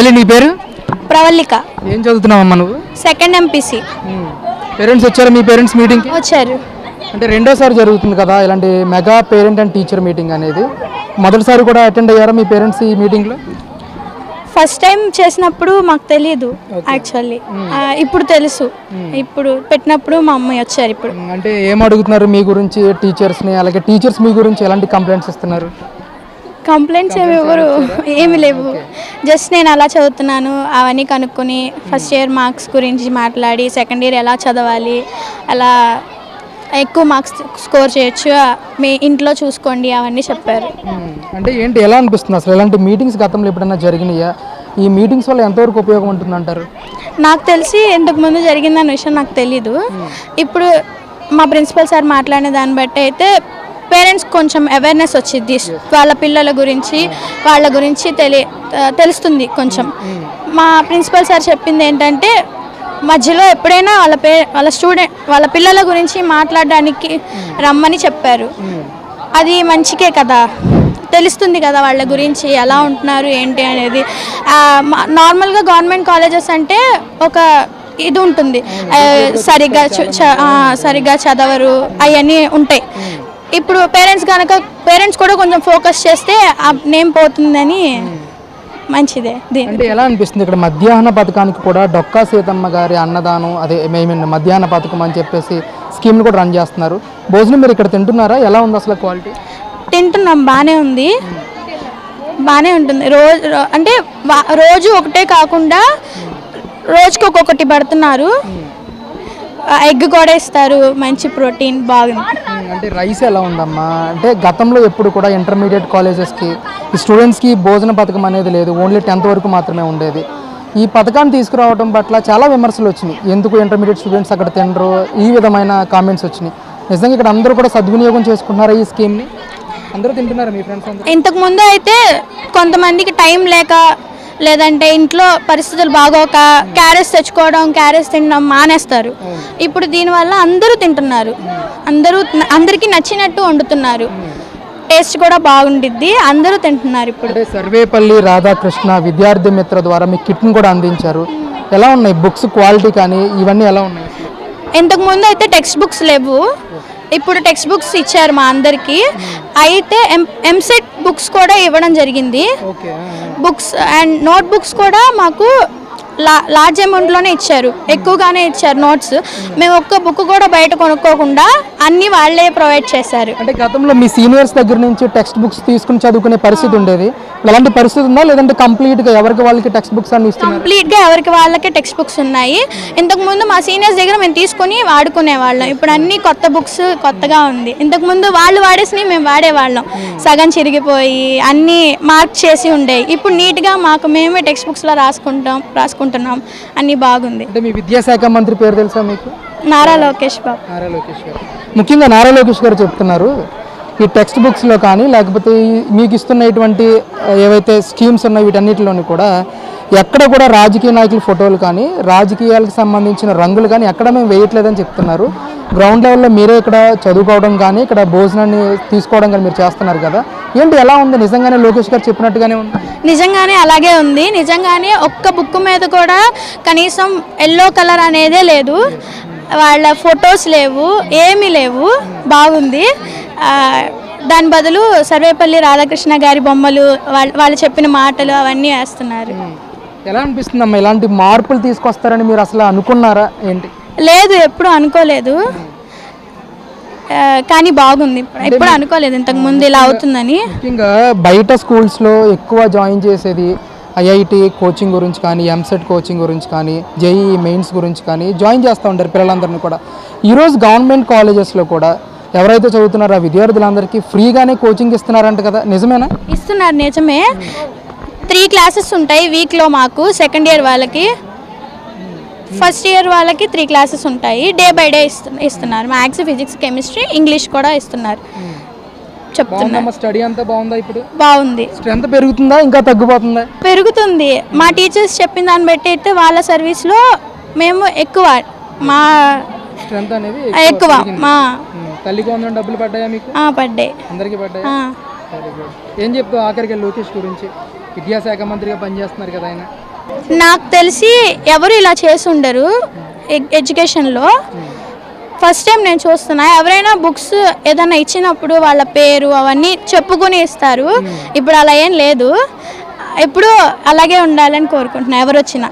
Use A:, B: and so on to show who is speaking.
A: పెళ్ళి నీ పేరు?
B: ప్రవల్లిక.
A: ఏం చదువుతున్నావమ్మా నువ్వు?
B: సెకండ్ ఎంపీసీ
A: పేరెంట్స్ వచ్చారా మీ పేరెంట్స్ మీటింగ్కి?
B: వచ్చారు.
A: అంటే రెండోసారి జరుగుతుంది కదా ఇలాంటి mega parent and teacher meeting అనేది. మొదటిసారి కూడా అటెండ్ అయ్యారా మీ పేరెంట్స్ ఈ మీటింగ్లో?
B: ఫస్ట్ టైం చేసినప్పుడు మాకు తెలియదు యాక్చువల్లీ ఇప్పుడు తెలుసు. ఇప్పుడు పెట్టినప్పుడు మా అమ్మాయి వచ్చారు ఇప్పుడు.
A: అంటే ఏం అడుగుతున్నారు మీ గురించి టీచర్స్ని అలాగే టీచర్స్ మీ గురించి ఎలాంటి కంప్లైంట్స్ ఇస్తున్నారు?
B: కంప్లైంట్స్ ఏమి ఎవరు ఏమి లేవు. జస్ట్ నేను అలా చదువుతున్నాను. అవన్నీ కనుక్కొని ఫస్ట్ ఇయర్ మార్క్స్ గురించి మాట్లాడి సెకండ్ ఇయర్ ఎలా చదవాలి అలా ఎక్కువ మార్క్స్ స్కోర్ చేయొచ్చు. మీ ఇంట్లో చూసుకోండి అవన్నీ చెప్పారు.
A: మ్మ్. అంటే ఏంటి ఎలా అనిపిస్తుంది అసలు? ఇలాంటి మీటింగ్స్ గతంలో ఎప్పుడైనా జరిగినాయా? ఈ మీటింగ్స్ వల్ల ఎంతవరకు ఉపయోగం ఉంటుంది అంటారు
B: నాకు తెలిసి ఇంతకు ముందు జరిగిందన్న విషయం నాకు తెలీదు. ఇప్పుడు మా ప్రిన్సిపల్ సార్ మాట్లాడిన దాన్ని బట్టి అయితే పేరెంట్స్ కొంచెం అవేర్నెస్ వచ్చింది వాళ్ళ పిల్లల గురించి వాళ్ళ గురించి తెలి తెలుస్తుంది కొంచెం. మా ప్రిన్సిపల్ సార్ చెప్పింది ఏంటంటే మధ్యలో ఎప్పుడైనా వాళ్ళ పే వాళ్ళ స్టూడెంట్ వాళ్ళ పిల్లల గురించి మాట్లాడడానికి రమ్మని చెప్పారు. అది మంచికే కదా. తెలుస్తుంది కదా వాళ్ళ గురించి ఎలా ఉంటున్నారు ఏంటి అనేది. నార్మల్గా గవర్నమెంట్ కాలేజెస్ అంటే ఒక ఇది ఉంటుంది. సరిగ్గా సరిగ్గా చదవరు అవన్నీ ఉంటాయి. ఇప్పుడు పేరెంట్స్ కనుక పేరెంట్స్ కూడా కొంచెం ఫోకస్ చేస్తే ఆ నేమ్ పోతుందని మంచిదే
A: అంటే ఎలా అనిపిస్తుంది ఇక్కడ మధ్యాహ్న పథకానికి కూడా డొక్కా సీతమ్మ గారి అన్నదానం అదే మేము మధ్యాహ్న పథకం అని చెప్పేసి స్కీమ్లు కూడా రన్ చేస్తున్నారు. భోజనం మీరు ఇక్కడ తింటున్నారా? ఎలా ఉంది అసలు క్వాలిటీ
B: తింటున్నాం బాగానే ఉంది. బాగానే ఉంటుంది. రోజు అంటే రోజు ఒకటే కాకుండా రోజుకి ఒక్కొక్కటి పడుతున్నారు. ఎగ్ కూడా ఇస్తారు మంచి ప్రోటీన్ బాగుంది.
A: అంటే రైస్ ఎలా ఉందమ్మా? అంటే గతంలో ఎప్పుడు కూడా ఇంటర్మీడియట్ కాలేజెస్కి ఈ స్టూడెంట్స్కి భోజన పథకం అనేది లేదు. ఓన్లీ టెన్త్ వరకు మాత్రమే ఉండేది. ఈ పథకాన్ని తీసుకురావడం పట్ల చాలా విమర్శలు వచ్చినాయి. ఎందుకు ఇంటర్మీడియట్ స్టూడెంట్స్ అక్కడ తినరు? ఈ విధమైన కామెంట్స్ వచ్చినాయి. నిజంగా ఇక్కడ అందరూ కూడా సద్వినియోగం చేసుకుంటున్నారా ఈ స్కీమ్ని? అందరూ తింటున్నారు మీ ఫ్రెండ్స్
B: ఇంతకుముందు అయితే కొంతమందికి టైం లేక లేదంటే ఇంట్లో పరిస్థితులు బాగోక క్యారెట్స్ తెచ్చుకోవడం క్యారెట్స్ తినడం మానేస్తారు. ఇప్పుడు దీనివల్ల అందరూ తింటున్నారు. అందరూ అందరికీ నచ్చినట్టు వండుతున్నారు. టేస్ట్ కూడా బాగుండిద్ది అందరూ తింటున్నారు ఇప్పుడు.
A: సర్వేపల్లి రాధాకృష్ణ విద్యార్థి మిత్ర ద్వారా మీ కిట్ని కూడా అందించారు. ఎలా ఉన్నాయి? బుక్స్ క్వాలిటీ కానీ ఇవన్నీ ఎలా ఉన్నాయి? అసలు?
B: ఇంతకు ముందు అయితే టెక్స్ట్ బుక్స్ లేవు. ఇప్పుడు టెక్స్ట్ బుక్స్ ఇచ్చారు మా అందరికి. అయితే ఎం ఎంసెట్ బుక్స్ కూడా ఇవ్వడం జరిగింది. బుక్స్ అండ్ నోట్ బుక్స్ కూడా మాకు లార్జ్ అమౌంట్లోనే ఇచ్చారు. ఎక్కువగానే ఇచ్చారు నోట్స్. మేము ఒక్క బుక్ కూడా బయట కొనుక్కోకుండా అన్నీ వాళ్ళే ప్రొవైడ్ చేశారు.
A: అంటే గతంలో మీ సీనియర్స్ దగ్గర నుంచి టెక్స్ట్ బుక్స్ తీసుకుని చదువుకునే పరిస్థితి ఉండేది. అలాంటి పరిస్థితి ఉందా? లేదంటే కంప్లీట్గా ఎవరికి వాళ్ళకి టెక్స్ట్ బుక్స్ అన్ని ఇస్తున్నారు?
B: కంప్లీట్గా ఎవరికి వాళ్ళకే టెక్స్ట్ బుక్స్ ఉన్నాయి. ఇంతకు ముందు మా సీనియర్స్ దగ్గర మేము తీసుకుని వాడుకునే వాళ్ళం. ఇప్పుడు అన్ని కొత్త బుక్స్ కొత్తగా ఉంది. ఇంతకు ముందు వాళ్ళు వాడేసినవి మేము వాడేవాళ్ళం. సగం చిరిగిపోయి అన్నీ మార్క్ చేసి ఉండేవి. ఇప్పుడు నీట్గా మాకు మేమే టెక్స్ట్ బుక్స్లో రాసుకుంటాం రాసుకుంటున్నాం అన్నీ బాగుంది.
A: అంటే మీ విద్యాశాఖ మంత్రి పేరు తెలుసా మీకు?
B: నారా లోకేష్ బాబు.
A: నారా లోకేష్ గారు. ముఖ్యంగా నారా లోకేష్ గారు చెప్తున్నారు ఈ టెక్స్ట్ బుక్స్లో కానీ లేకపోతే మీకు ఇస్తున్నటువంటి ఏవైతే స్కీమ్స్ ఉన్నాయి వీటన్నిటిలోని కూడా ఎక్కడ కూడా రాజకీయ నాయకుల ఫోటోలు కానీ రాజకీయాలకు సంబంధించిన రంగులు కానీ ఎక్కడ మేము వేయట్లేదని చెప్తున్నారు. గ్రౌండ్ లెవెల్లో మీరే ఇక్కడ చదువుకోవడం కానీ ఇక్కడ భోజనాన్ని తీసుకోవడం కానీ మీరు చేస్తున్నారు కదా. ఏంటి ఎలా ఉంది? నిజంగానే లోకేష్ గారు చెప్పినట్టుగానే ఉంది?
B: నిజంగానే అలాగే ఉంది. నిజంగానే ఒక్క బుక్ మీద కూడా కనీసం ఎల్లో కలర్ అనేదే లేదు. వాళ్ళ ఫొటోస్ లేవు ఏమీ లేవు. బాగుంది. ఆ, దాని బదులు సర్వేపల్లి రాధాకృష్ణ గారి బొమ్మలు వాళ్ళ వాళ్ళు చెప్పిన మాటలు అవన్నీ వేస్తున్నారు.
A: ఎలా అనిపిస్తుంది అమ్మా ఇలాంటి మార్పులు తీసుకొస్తారని మీరు అసలు అనుకున్నారా? ఏంటి?
B: లేదు ఎప్పుడు అనుకోలేదు. కానీ బాగుంది. ఎప్పుడు అనుకోలేదు ఇంతకు ముందు ఇలా అవుతుందని.
A: ముఖ్యంగా బయట స్కూల్స్లో ఎక్కువ జాయిన్ చేసేది ఐఐటి కోచింగ్ గురించి కానీ ఎంసెట్ కోచింగ్ గురించి కానీ జేఈ మెయిన్స్ గురించి కానీ జాయిన్ చేస్తూ ఉంటారు పిల్లలందరినీ కూడా. ఈరోజు గవర్నమెంట్ కాలేజెస్లో కూడా ఎవరైతే చదువుతున్నారో ఆ విద్యార్థులందరికీ ఫ్రీగానే కోచింగ్ ఇస్తున్నారంట కదా. నిజమేనా?
B: ఇస్తున్నారు నిజమే. త్రీ క్లాసెస్ ఉంటాయి వీక్లో మాకు సెకండ్ ఇయర్ వాళ్ళకి. ఫస్ట్ ఇయర్ వాళ్ళకి త్రీ క్లాసెస్ ఉంటాయి. డే బై డే ఇస్తు ఇస్తున్నారు. మ్యాథ్స్ ఫిజిక్స్ కెమిస్ట్రీ ఇంగ్లీష్ కూడా ఇస్తున్నారు. చెప్తున్నారు
A: బాగుందమ్మా స్టడీ అంతా బాగుందా ఇప్పుడు?
B: బాగుంది.
A: స్ట్రెంత్ పెరుగుతుందా ఇంకా తగ్గిపోతుందా?
B: పెరుగుతుంది. మా టీచర్స్ చెప్పిన దాన్ని బట్టి అయితే వాళ్ళ సర్వీస్లో మేము ఎక్కువ మా
A: స్ట్రెంత్ అనేది
B: ఎక్కువ మా
A: ఉమ్, తల్లికి వందనం డబ్బులు పడ్డాయా మీకు?
B: ఆ, పడ్డాయి.
A: అందరికీ పడ్డాయా? ఏం చెప్తావు ఆఖరికి లోకేష్ గురించి? విద్యాశాఖ మంత్రిగా పనిచేస్తున్నారు కదా ఆయన.
B: నాకు తెలిసి ఎవరు ఇలా చేసి ఉండరు ఎ- ఎడ్యుకేషన్లో. ఫస్ట్ టైం నేను చూస్తున్నా. ఎవరైనా బుక్స్ ఏదైనా ఇచ్చినప్పుడు వాళ్ళ పేరు అవన్నీ చెప్పుకొని ఇస్తారు. ఇప్పుడు అలా ఏం లేదు. ఇప్పుడు అలాగే ఉండాలని కోరుకుంటున్నా ఎవరు వచ్చినా